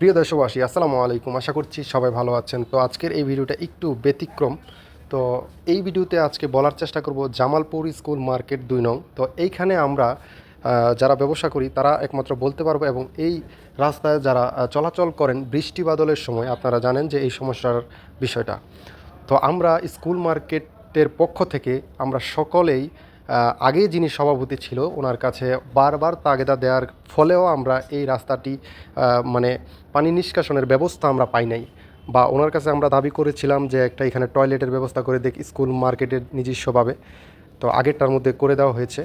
প্রিয় দেশবাসী, আসসালামু আলাইকুম। আশা করছি সবাই ভালো আছেন। তো আজকের এই ভিডিওটা একটু ব্যতিক্রম। তো এই ভিডিওতে আজকে বলার চেষ্টা করব জামালপুর স্কুল মার্কেট দুই নং। তো এইখানে আমরা যারা ব্যবসা করি, তারা একমাত্র বলতে পারব এবং এই রাস্তায় যারা চলাচল করেন বৃষ্টি বাদলের সময়, আপনারা জানেন যে এই সমস্যার বিষয়টা। তো আমরা স্কুল মার্কেটের পক্ষ থেকে আমরা সকলেই আগে যিনি সভাপতি ছিল, ওনার কাছে বারবার তাগেদা দেওয়ার ফলেও আমরা এই রাস্তাটি মানে পানি নিষ্কাশনের ব্যবস্থা আমরা পাই নাই। বা ওনার কাছে আমরা দাবি করেছিলাম যে একটা এখানে টয়লেটের ব্যবস্থা করে দেখ, স্কুল মার্কেটের নিজস্বভাবে। তো আগেরটার মধ্যে করে দেওয়া হয়েছে।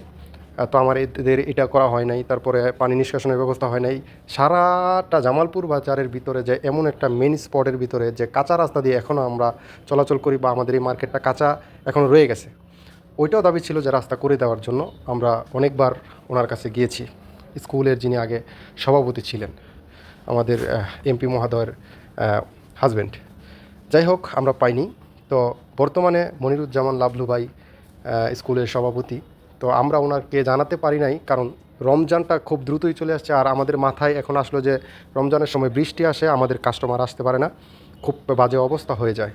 তো আমার এদের এটা করা হয় নাই। তারপরে পানি নিষ্কাশনের ব্যবস্থা হয় নাই। সারাটা জামালপুর বাজারের ভিতরে যে এমন একটা মেন স্পটের ভিতরে যে কাঁচা রাস্তা দিয়ে এখনও আমরা চলাচল করি বা আমাদের এই মার্কেটটা কাঁচা এখনও রয়ে গেছে। ওইটাও দাবি ছিল যে রাস্তা করে দেওয়ার জন্য আমরা অনেকবার ওনার কাছে গিয়েছি। স্কুলের যিনি আগে সভাপতি ছিলেন, আমাদের এমপি মহোদয়ের হাজব্যান্ড যাই হোক, আমরা পাইনি। তো বর্তমানে মনিরুজ্জামান লাভলু ভাই স্কুলের সভাপতি। তো আমরা ওনাকে জানাতে পারি নাই, কারণ রমজানটা খুব দ্রুতই চলে আসছে। আর আমাদের মাথায় এখন আসলো যে রমজানের সময় বৃষ্টি আসে, আমাদের কাস্টমার আসতে পারে না। খুব বাজে অবস্থা হয়ে যায়।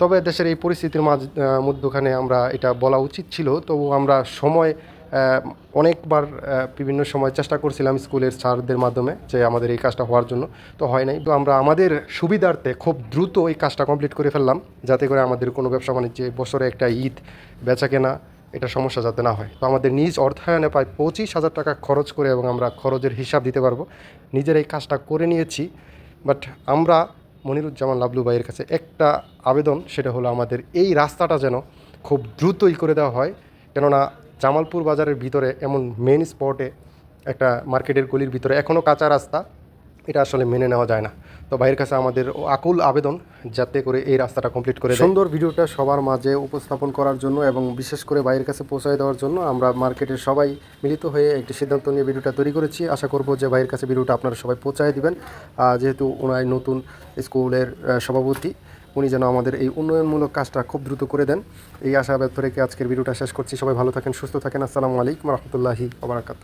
তবে দেশের এই পরিস্থিতির মাঝ মধ্যখানে আমরা এটা বলা উচিত ছিল। তবু আমরা সময় অনেকবার বিভিন্ন সময় চেষ্টা করছিলাম স্কুলের স্যারদের মাধ্যমে যে আমাদের এই কাজটা হওয়ার জন্য। তো হয় নাই। তো আমরা আমাদের সুবিধার্থে খুব দ্রুত এই কাজটা কমপ্লিট করে ফেললাম, যাতে করে আমাদের কোনো ব্যবসা বাণিজ্যে বছরে একটা ঈদ বেচা কেনা, এটা সমস্যা যাতে না হয়। তো আমাদের নিজ অর্থায়নে প্রায় পঁচিশ হাজার টাকা খরচ করে এবং আমরা খরচের হিসাব দিতে পারব। নিজের এই কাজটা করে নিয়েছি। বাট আমরা মনিরুজ্জামান লাবলু ভাইয়ের কাছে একটা আবেদন, সেটা হলো আমাদের এই রাস্তাটা যেন খুব দ্রুতই করে দেওয়া হয়। কেননা জামালপুর বাজারের ভিতরে এমন মেন স্পটে একটা মার্কেটের গলির ভিতরে এখনও কাঁচা রাস্তা। এটা আসলে মেনে নেওয়া যায় না। তো ভাইয়ের কাছে আমাদের আকুল আবেদন যাতে করে এই রাস্তাটা কমপ্লিট করে সুন্দর ভিডিওটা সবার মাঝে উপস্থাপন করার জন্য এবং বিশেষ করে ভাইয়ের কাছে পৌঁছায় দেওয়ার জন্য আমরা মার্কেটের সবাই মিলিত হয়ে একটি সিদ্ধান্ত নিয়ে ভিডিওটা তৈরি করেছি। আশা করব যে ভাইয়ের কাছে ভিডিওটা আপনারা সবাই পৌঁছায় দিবেন। যেহেতু ওনার নতুন স্কুলের সভাপতি, উনি যেন আমাদের এই উন্নয়নমূলক কাজটা খুব দ্রুত করে দেন। এই আশা ব্যর্থ রেখে আজকের ভিডিওটা শেষ করছি। সবাই ভালো থাকেন, সুস্থ থাকেন। আসসালামু আলাইকুম রহমতুল্লাহি ওবরাকাত